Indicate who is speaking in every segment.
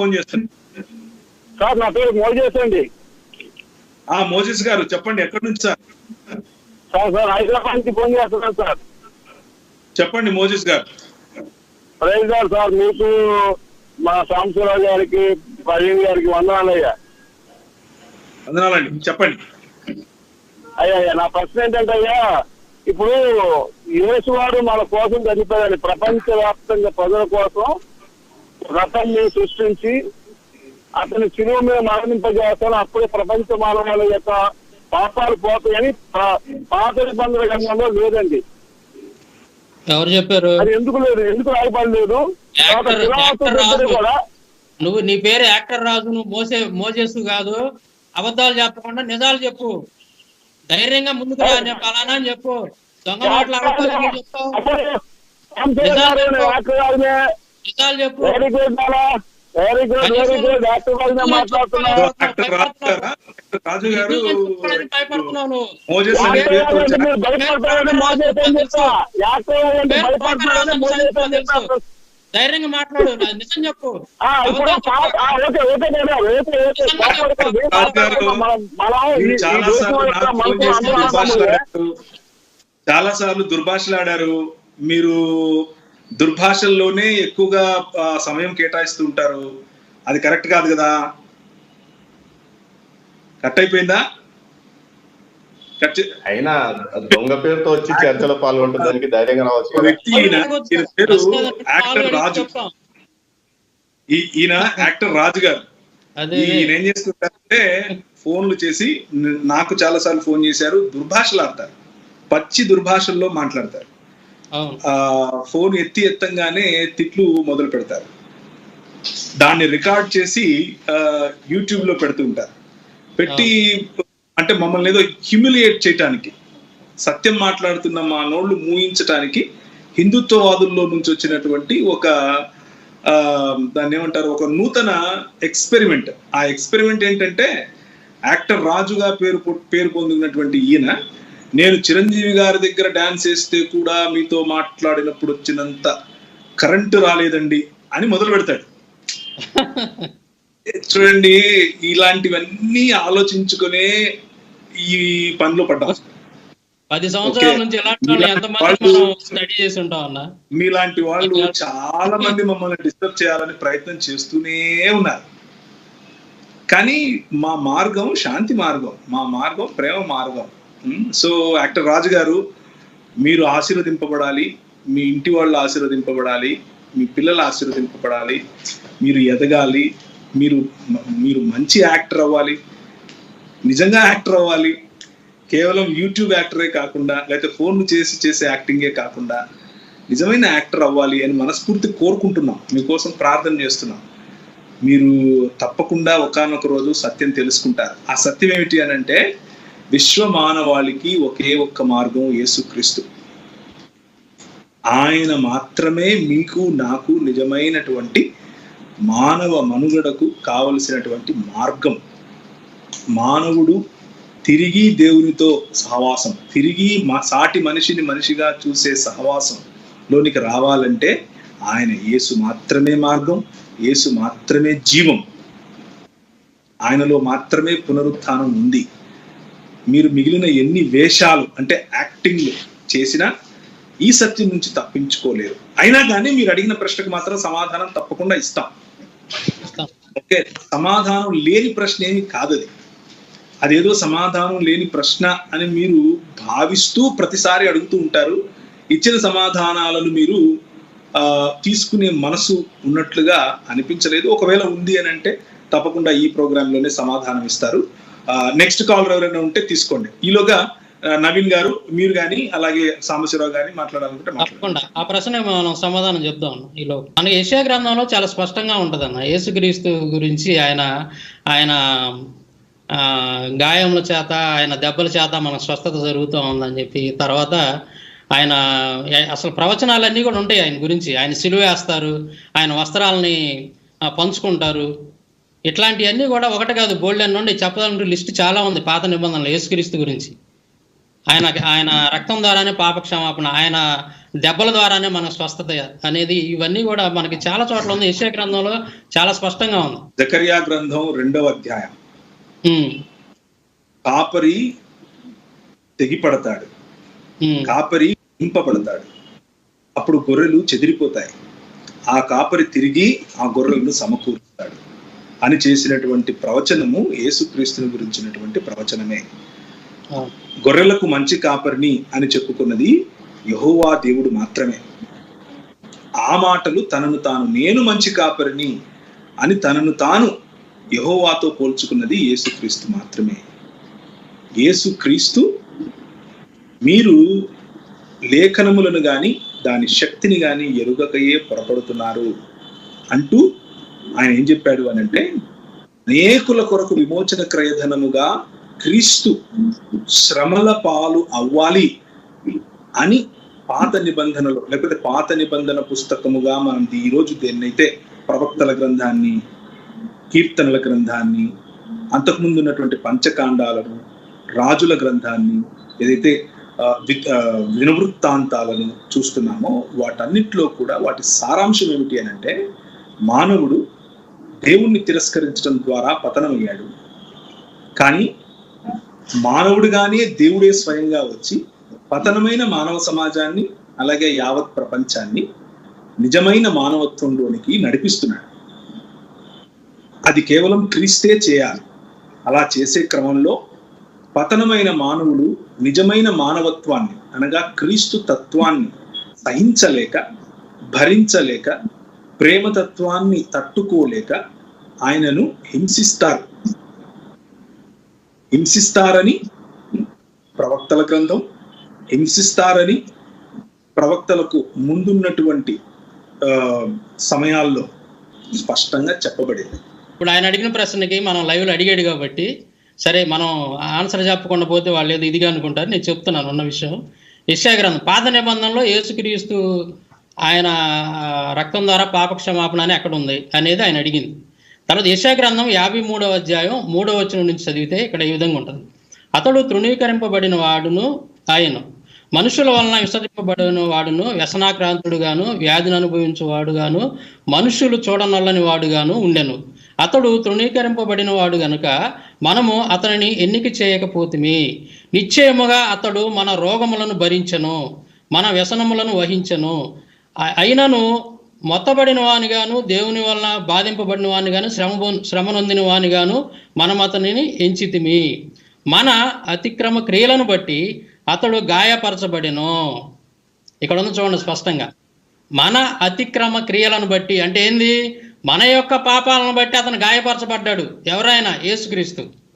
Speaker 1: Phone చేస్తాను
Speaker 2: sir నా పేరు మోజేస్ అండి.
Speaker 1: ఆ మోజెస్ గారు చెప్పండి ఎక్కడి నుంచి సార్?
Speaker 2: సార్ సార్ హైదరాబాద్ నుంచి ఫోన్ చేస్తున్నాను సార్.
Speaker 1: చెప్పండి మోజెస్ గారు.
Speaker 2: ప్రైజ్ గారు సార్ మీకు మా సాంబశివరావు గారికి ప్రవీణ్ గారికి వందనాలయ్యా
Speaker 1: వందనాలండి చెప్పండి.
Speaker 2: అయ్యా అయ్యా నా ప్రశ్న ఏంటంటే అయ్యా ఇప్పుడు యేసువాడు మన కోసం చనిపోయాడు. ప్రపంచ వ్యాప్తంగా ప్రజల కోసం రథాన్ని సృష్టించి అతని చిరువు మీద మరణింపజేస్తాను. అప్పుడే ప్రపంచ మానవాళి యొక్క పాపాలు పోతాయని పాత నిబంధన గ్రంథంలో లేదండి.
Speaker 3: ఎవరు చెప్పారు?
Speaker 2: అది ఎందుకు లేదు? ఎందుకు రాయబడలేదు. కూడా
Speaker 3: నువ్వు నీ పేరు యాక్టర్ రాజు నువ్వు మోసే మోజేసు కాదు. అబద్ధాలు చెప్పకుండా నిజాలు చెప్పు. ధైర్యంగా ముందుకు రా నేను ఫలానా అని చెప్పు. దొంగ మాటలు ఆడుకోవాలని చెప్తావు? చెప్పు
Speaker 2: very good very good very good
Speaker 1: Raju గారా?
Speaker 3: ధైర్యంగా మాట్లాడు. నిజం చెప్పు.
Speaker 1: చాలా సార్లు దుర్భాషలాడారు. మీరు దుర్భాషల్లోనే ఎక్కువగా సమయం కేటాయిస్తూ ఉంటారు అది కరెక్ట్ కాదు కదా? కట్ అయిపోయిందా?
Speaker 4: అయినా దొంగ పేరుతో వచ్చి చర్చలో పాల్గొంటుందానికి ధైర్యంగా రావచ్చు.
Speaker 1: వ్యక్తి ఈయన పేరు యాక్టర్ రాజు. ఈయన యాక్టర్ రాజు గారు.
Speaker 3: అదే.
Speaker 1: ఈయన ఏం చేస్తుంటారంటే ఫోన్లు చేసి నాకు చాలా సార్లు ఫోన్ చేశారు దుర్భాషలు ఆడతారు పచ్చి దుర్భాషల్లో మాట్లాడతారు. ఫోన్ ఎత్తి ఎత్తంగానే తిట్లు మొదలు పెడతారు. దాన్ని రికార్డ్ చేసి ఆ, యూట్యూబ్లో పెడుతుంటారు పెట్టి అంటే మమ్మల్ని ఏదో హ్యూమిలియేట్ చేయటానికి సత్యం మాట్లాడుతున్న మా నోళ్ళు మూయించటానికి హిందుత్వవాదుల్లో నుంచి వచ్చినటువంటి ఒక ఆ, దాన్ని ఏమంటారు ఒక నూతన ఎక్స్పెరిమెంట్ ఆ ఎక్స్పెరిమెంట్ ఏంటంటే యాక్టర్ రాజుగా పేరు పేరు పొందినటువంటి ఈయన నేను చిరంజీవి గారి దగ్గర డాన్స్ వేస్తే కూడా మీతో మాట్లాడినప్పుడు వచ్చినంత కరెంటు రాలేదండి అని మొదలు పెడతాడు. చూడండి ఇలాంటివన్నీ ఆలోచించుకునే ఈ పనిలో పడ్డాం.
Speaker 3: పది సంవత్సరాల. నుంచి స్టడీ చేసి ఉంటాం
Speaker 1: మీలాంటి వాళ్ళు చాలా మంది మమ్మల్ని డిస్టర్బ్ చేయాలని ప్రయత్నం చేస్తూనే ఉన్నారు. కానీ మా మార్గం శాంతి మార్గం మా మార్గం ప్రేమ మార్గం. సో యాక్టర్ రాజు గారు మీరు ఆశీర్వదింపబడాలి మీ ఇంటి వాళ్ళు ఆశీర్వదింపబడాలి మీ పిల్లలు ఆశీర్వదింపబడాలి మీరు ఎదగాలి మీరు మీరు మంచి యాక్టర్ అవ్వాలి నిజంగా యాక్టర్ అవ్వాలి కేవలం యూట్యూబ్ యాక్టరే కాకుండా లేకపోతే ఫోన్లు చేసి చేసే యాక్టింగే కాకుండా నిజమైన యాక్టర్ అవ్వాలి అని మనస్ఫూర్తి కోరుకుంటున్నాం. మీకోసం ప్రార్థన చేస్తున్నాం. మీరు తప్పకుండా ఒకానొక రోజు సత్యం తెలుసుకుంటారు. ఆ సత్యం ఏమిటి అని అంటే విశ్వమానవాళికి ఒకే ఒక్క మార్గం యేసుక్రీస్తు. ఆయన మాత్రమే మీకు నాకు నిజమైనటువంటి మానవ మనుగడకు కావలసినటువంటి మార్గం. మానవుడు తిరిగి దేవునితో సహవాసం తిరిగి మా సాటి మనిషిని మనిషిగా చూసే సహవాసం లోనికి రావాలంటే ఆయన యేసు మాత్రమే మార్గం యేసు మాత్రమే జీవం. ఆయనలో మాత్రమే పునరుత్థానం ఉంది. మీరు మిగిలిన ఎన్ని వేషాలు అంటే యాక్టింగ్ చేసినా ఈ సత్యం నుంచి తప్పించుకోలేరు. అయినా కానీ మీరు అడిగిన ప్రశ్నకు మాత్రం సమాధానం తప్పకుండా ఇస్తాం. ఓకే సమాధానం లేని ప్రశ్న ఏమి కాదు అది. అదేదో సమాధానం లేని ప్రశ్న అని మీరు భావిస్తూ ప్రతిసారి అడుగుతూ ఉంటారు. ఇచ్చిన సమాధానాలను మీరు ఆ, తీసుకునే మనసు ఉన్నట్లుగా అనిపించలేదు. ఒకవేళ ఉంది అని అంటే తప్పకుండా ఈ ప్రోగ్రామ్లోనే సమాధానం ఇస్తారు. నెక్స్ట్ కాలర్ ఎవరైనా ఉంటే తీసుకోండి. ఈలోగా నవీన్ గారు మీరు కానీ అలాగే సాంబశివరావు గారిని మాట్లాడాలనుకుంటే
Speaker 3: తప్పకుండా. ఆ ప్రశ్న మనం సమాధానం చెప్దాం ఈలో మన ఏషియా గ్రంథంలో చాలా స్పష్టంగా ఉంటదన్న. యేసుక్రీస్తు గురించి ఆయన ఆయన ఆ, గాయముల చేత ఆయన దెబ్బల చేత మన స్వస్థత జరుగుతూ ఉందని చెప్పి తర్వాత ఆయన అసలు ప్రవచనాలన్నీ కూడా ఉంటాయి ఆయన గురించి. ఆయన సిలువేస్తారు ఆయన వస్త్రాలని పంచుకుంటారు. ఇట్లాంటివన్నీ కూడా ఒకటి కాదు బోల్డ్ నుండి చెప్పాలంటే లిస్ట్ చాలా ఉంది పాత నిబంధనలు యేసుక్రీస్తు గురించి. ఆయన ఆయన రక్తం ద్వారానే పాప క్షమాపణ ఆయన దెబ్బల ద్వారానే మనకు స్వస్థత అనేది ఇవన్నీ కూడా మనకి చాలా చోట్ల ఉంది. యెషయా గ్రంథంలో చాలా స్పష్టంగా ఉంది.
Speaker 1: జకర్యా గ్రంథం రెండవ అధ్యాయం. కాపరి తెగిపడతాడు. కాపరి ఇంపబడతాడు అప్పుడు గొర్రెలు చెదిరిపోతాయి. ఆ కాపరి తిరిగి ఆ గొర్రెలను సమకూరుస్తాడు. అని చేసినటువంటి ప్రవచనము యేసుక్రీస్తుని గురించినటువంటి ప్రవచనమే. గొర్రెలకు మంచి కాపరిని అని చెప్పుకున్నది యహోవా దేవుడు మాత్రమే. ఆ మాటలు తనను తాను నేను మంచి కాపరిని అని తనను తాను యహోవాతో పోల్చుకున్నది యేసుక్రీస్తు మాత్రమే. యేసుక్రీస్తు మీరు లేఖనములను గాని దాని శక్తిని గాని ఎరుగకయే పొరపడుతున్నారు అంటూ ఆయన ఏం చెప్పాడు అని అంటే అనేకుల కొరకు విమోచన క్రయధనముగా క్రీస్తు శ్రమల పాలు అవ్వాలి అని పాత నిబంధనలు లేకపోతే పాత నిబంధన పుస్తకముగా మనం ఈ రోజు దేన్నైతే ప్రవక్తల గ్రంథాన్ని కీర్తనల గ్రంథాన్ని అంతకుముందు ఉన్నటువంటి పంచకాండాలను రాజుల గ్రంథాన్ని ఏదైతే వి- వినవృత్తాంతాలను చూస్తున్నామో వాటన్నిటిలో కూడా వాటి సారాంశం ఏమిటి అని అంటే మానవుడు దేవుణ్ణి తిరస్కరించడం ద్వారా పతనమయ్యాడు. కానీ మానవుడిగానే దేవుడే స్వయంగా వచ్చి పతనమైన మానవ సమాజాన్ని అలాగే యావత్ ప్రపంచాన్ని నిజమైన మానవత్వంలోనికి నడిపిస్తున్నాడు. అది కేవలం క్రీస్తే చేయాలి. అలా చేసే క్రమంలో పతనమైన మానవుడు నిజమైన మానవత్వాన్ని అనగా క్రీస్తు తత్వాన్ని సహించలేక భరించలేక ప్రేమతత్వాన్ని తట్టుకోలేక ఆయనను హింసిస్తారు. హింసిస్తారని ప్రవక్తల గ్రంథం హింసిస్తారని ప్రవక్తలకు ముందున్నటువంటి సమయాల్లో స్పష్టంగా చెప్పబడింది.
Speaker 3: ఇప్పుడు ఆయన అడిగిన ప్రశ్నకి మనం లైవ్లో అడిగాడు కాబట్టి సరే మనం ఆన్సర్ చెప్పకుండా పోతే వాళ్ళు ఏదో ఇదిగా అనుకుంటారు నేను చెప్తున్నాను ఉన్న విషయం. యశాగ్రంథం పాత నిబంధనలో యేసుక్రీస్తు ఆయన రక్తం ద్వారా పాపక్షమాపణ అని ఎక్కడ ఉంది అనేది ఆయన అడిగింది. తర్వాత యశా గ్రంథం యాభై మూడవ అధ్యాయం మూడవ వచనం నుంచి చదివితే ఇక్కడ ఈ విధంగా ఉంటుంది. అతడు తృణీకరింపబడిన వాడును ఆయన. మనుషుల వలన విసర్జింపబడిన వాడును వ్యసనాక్రాంతుడుగాను వ్యాధిని అనుభవించేవాడుగాను మనుషులు చూడనల్లని వాడుగాను ఉండెను. అతడు తృణీకరింపబడిన వాడు గనుక మనము అతనిని ఎన్నిక చేయకపోతిమి. నిశ్చయముగా అతడు మన రోగములను భరించను మన వ్యసనములను వహించను. అయినను మొత్తబడిన వానిగాను దేవుని వలన బాధింపబడిన వానిగాను శ్రమ శ్రమ నొందిన వానిగాను మనం అతనిని ఎంచితిమి. మన అతిక్రమ క్రియలను బట్టి అతడు గాయపరచబడెను. ఇక్కడ ఉంది చూడండి స్పష్టంగా. మన అతిక్రమ క్రియలను బట్టి అంటే ఏంది? మన యొక్క పాపాలను బట్టి అతను గాయపరచబడ్డాడు. ఎవరైనా? యేసుక్రీస్తు.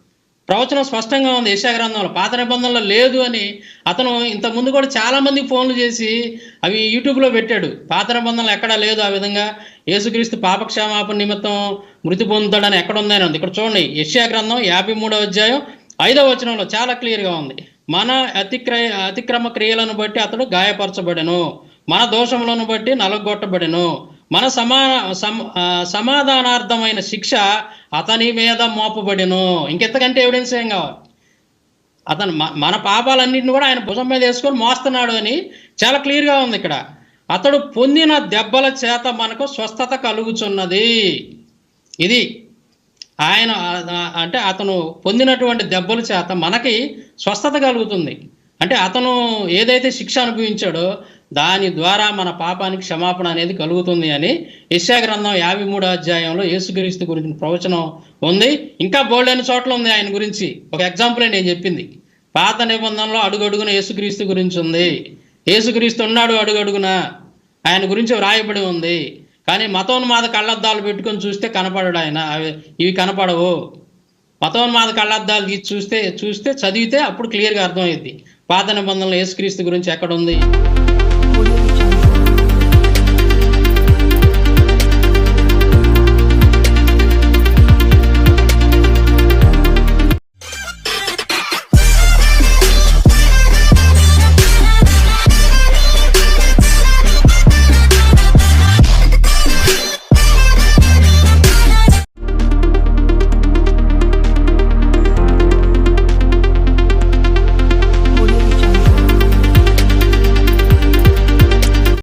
Speaker 3: ప్రవచనం స్పష్టంగా ఉంది. యెషయా గ్రంథంలో పాత నిబంధనలో లేదు అని అతను ఇంత ముందు కూడా చాలామంది ఫోన్లు చేసి అవి యూట్యూబ్లో పెట్టాడు. పాత నిబంధనలు ఎక్కడా లేదు ఆ విధంగా. యేసుక్రీస్తు పాపక్షమాపణ నిమిత్తం మృతి పొందుతాడని ఎక్కడ ఉందని ఉంది. ఇక్కడ చూడండి. యెషయా గ్రంథం యాభై మూడవ అధ్యాయం ఐదవ వచనంలో చాలా క్లియర్గా ఉంది. మన అతిక్రయ అతిక్రమ క్రియలను బట్టి అతడు గాయపరచబడెను. మన దోషములను బట్టి నలగొట్టబడెను. మన సమాన సమాధానార్థమైన శిక్ష అతని మీద మోపబడెను. ఇంకెంతకంటే ఎవిడెన్స్ ఏం కావాలి? అతను మన పాపాలన్నింటిని కూడా ఆయన భుజం మీద వేసుకొని మోస్తున్నాడు అని చాలా క్లియర్గా ఉంది ఇక్కడ. అతడు పొందిన దెబ్బల చేత మనకు స్వస్థత కలుగుచున్నది. ఇది ఆయన అంటే అతను పొందినటువంటి దెబ్బల చేత మనకి స్వస్థత కలుగుతుంది. అంటే అతను ఏదైతే శిక్ష అనుభవించాడో దాని ద్వారా మన పాపానికి క్షమాపణ అనేది కలుగుతుంది అని యెషయా గ్రంథం యాభై మూడో అధ్యాయంలో యేసుక్రీస్తు గురించి ప్రవచనం ఉంది. ఇంకా బోల్డైన చోట్ల ఉంది ఆయన గురించి. ఒక ఎగ్జాంపుల్ నేను చెప్పింది. పాత నిబంధనలో అడుగడుగున యేసుక్రీస్తు గురించి ఉంది. యేసుక్రీస్తు ఉన్నాడు అడుగడుగున. ఆయన గురించి వ్రాయబడి ఉంది. కానీ మతోన్మాద కళ్ళద్దాలు పెట్టుకొని చూస్తే కనపడడు ఆయన. అవి ఇవి కనపడవు. మతోన్మాద కళ్ళద్దాలు తీసి చూస్తే చూస్తే చదివితే అప్పుడు క్లియర్గా అర్థమవుద్ది పాత నిబంధనలో యేసుక్రీస్తు గురించి ఎక్కడ ఉంది?